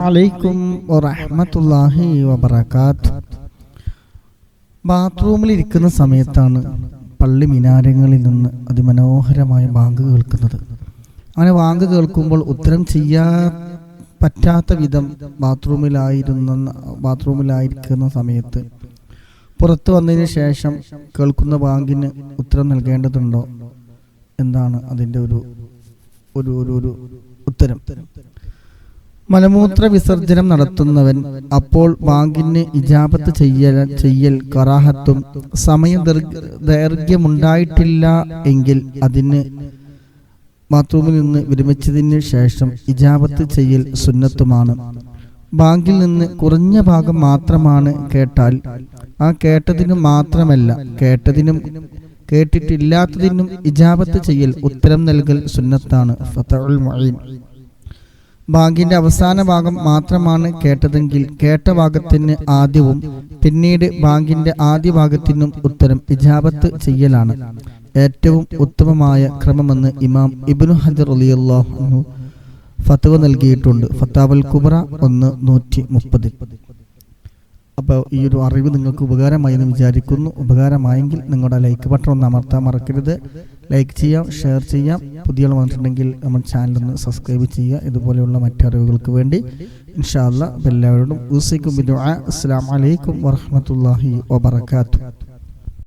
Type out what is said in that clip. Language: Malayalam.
അലൈക്കും വറഹ്മത്തുള്ളാഹി വബറകാത്ത്. ബാത്റൂമിൽ ഇരിക്കുന്ന സമയത്താണ് പള്ളി മിനാരങ്ങളിൽ നിന്ന് അതിമനോഹരമായ ബാങ്ക് കേൾക്കുന്നത്. അങ്ങനെ ബാങ്ക് കേൾക്കുമ്പോൾ ഉത്തരം ചെയ്യാൻ പറ്റാത്ത വിധം ബാത്റൂമിലായിരുന്ന ബാത്റൂമിലായിരിക്കുന്ന സമയത്ത് പുറത്ത് വന്നതിന് ശേഷം കേൾക്കുന്ന ബാങ്കിന് ഉത്തരം നൽകേണ്ടതുണ്ടോ എന്താണ് അതിന്റെ ഒരു ഒരു ഒരു ഉത്തരം. മലമൂത്ര വിസർജനം നടത്തുന്നവൻ അപ്പോൾ ബാങ്കിന് ഇജാബത്ത് ചെയ്യൽ ചെയ്യൽ കറാഹത്തും സമയ ദീർഘ- ദൈർഘ്യമുണ്ടായിട്ടില്ല എങ്കിൽ അതിന് ബാത്റൂമിൽ നിന്ന് വിരമിച്ചതിന് ശേഷം ഇജാബത്ത് ചെയ്യൽ സുന്നത്തുമാണ്. ബാങ്കിൽ നിന്ന് കുറഞ്ഞ ഭാഗം മാത്രമാണ് കേട്ടാൽ ആ കേട്ടതിനും മാത്രമല്ല കേട്ടതിനും കേട്ടിട്ടില്ലാത്തതിനും ഇജാബത്ത് ചെയ്യൽ ഉത്തരം നൽകൽ സുന്നത്താണ്. ഫതഉൽ മുഈൻ. ബാങ്കിന്റെ അവസാന ഭാഗം മാത്രമാണ് കേട്ടതെങ്കിൽ കേട്ട ഭാഗത്തിന് ആദ്യവും പിന്നീട് ബാങ്കിന്റെ ആദ്യ ഭാഗത്തിനും ഉത്തരം ഇജാബത്ത് ചെയ്യലാണ്. ഏറ്റവും ഉത്തമമായ ക്രമമെന്ന് ഇമാം ഇബ്നു ഹജർ അലിയല്ലാഹു ഫത്തുവ നൽകിയിട്ടുണ്ട്. ഫത്താവൽ കുബ്ര ഒന്ന് നൂറ്റി മുപ്പതിൽ അപ്പോൾ ഈ ഒരു അറിവ് നിങ്ങൾക്ക് ഉപകാരമായി എന്ന് വിചാരിക്കുന്നു. ഉപകാരമായെങ്കിൽ നിങ്ങളുടെ ലൈക്ക് ബട്ടൺ ഒന്ന് അമർത്താൻ മറക്കരുത്. ലൈക്ക് ചെയ്യാം ഷെയർ ചെയ്യാം. പുതിയ ആൾ വന്നിട്ടുണ്ടെങ്കിൽ ചാനൽ ഒന്ന് സബ്സ്ക്രൈബ് ചെയ്യുക. ഇതുപോലെയുള്ള മറ്ററിവുകൾക്ക് വേണ്ടി. ഇൻഷാല്ല എല്ലാവരോടും ഊസിക്കും അസ്സാം വലൈക്കും വറഹമത്തല്ലാഹി വബർക്കാത്തു